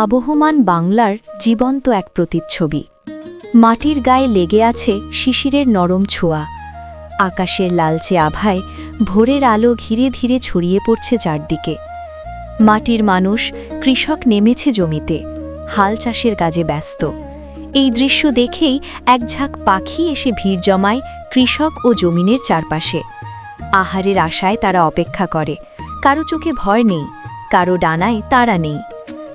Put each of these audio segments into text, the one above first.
আবহমান বাংলার জীবন্ত এক প্রতিচ্ছবি। মাটির গায়ে লেগে আছে শিশিরের নরম ছোঁয়া। আকাশের লালচে আভায় ভোরের আলো ধীরে ধীরে ছড়িয়ে পড়ছে চারদিকে। মাটির মানুষ কৃষক নেমেছে জমিতে, হাল চাষের কাজে ব্যস্ত। এই দৃশ্য দেখেই এক ঝাঁক পাখি এসে ভিড় জমায় কৃষক ও জমিনের চারপাশে। আহারের আশায় তারা অপেক্ষা করে, কারও চোখে ভয় নেই, কারও ডানায় তারা নেই।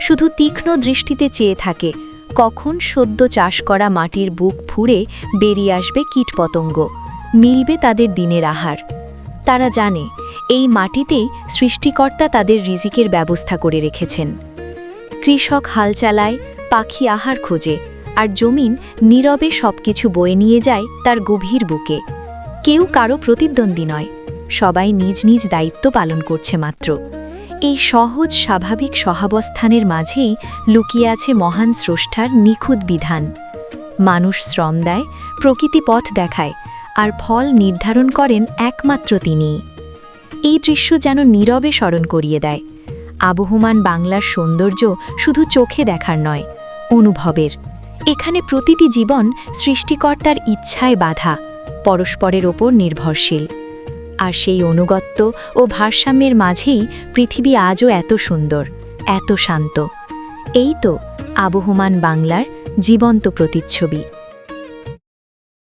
শুধু তীক্ষ্ণ দৃষ্টিতে চেয়ে থাকে, কখন সদ্য চাষ করা মাটির বুক ফুঁড়ে বেরিয়ে আসবে কীটপতঙ্গ, মিলবে তাদের দিনের আহার। তারা জানে, এই মাটিতেই সৃষ্টিকর্তা তাদের রিজিকের ব্যবস্থা করে রেখেছেন। কৃষক হাল চালায়, পাখি আহার খোঁজে, আর জমিন নীরবে সবকিছু বয়ে নিয়ে যায় তার গভীর বুকে। কেউ কারও প্রতিদ্বন্দ্বী নয়, সবাই নিজ নিজ দায়িত্ব পালন করছে মাত্র। এই সহজ স্বাভাবিক সহাবস্থানের মাঝেই লুকিয়ে আছে মহান স্রষ্টার নিখুঁত বিধান। মানুষ শ্রম দেয়, প্রকৃতি পথ দেখায়, আর ফল নির্ধারণ করেন একমাত্র তিনি। এই দৃশ্য যেন নীরবে স্মরণ করিয়ে দেয়। আবহমান বাংলার সৌন্দর্য শুধু চোখে দেখার নয়, অনুভবের। এখানে প্রতিটি জীবন সৃষ্টিকর্তার ইচ্ছায় বাধা, পরস্পরের ওপর নির্ভরশীল। আর সেই অনুগত্য ও ভারসাম্যের মাঝেই পৃথিবী আজও এত সুন্দর, এত শান্ত। এই তো আবহমান বাংলার জীবন্ত প্রতিচ্ছবি।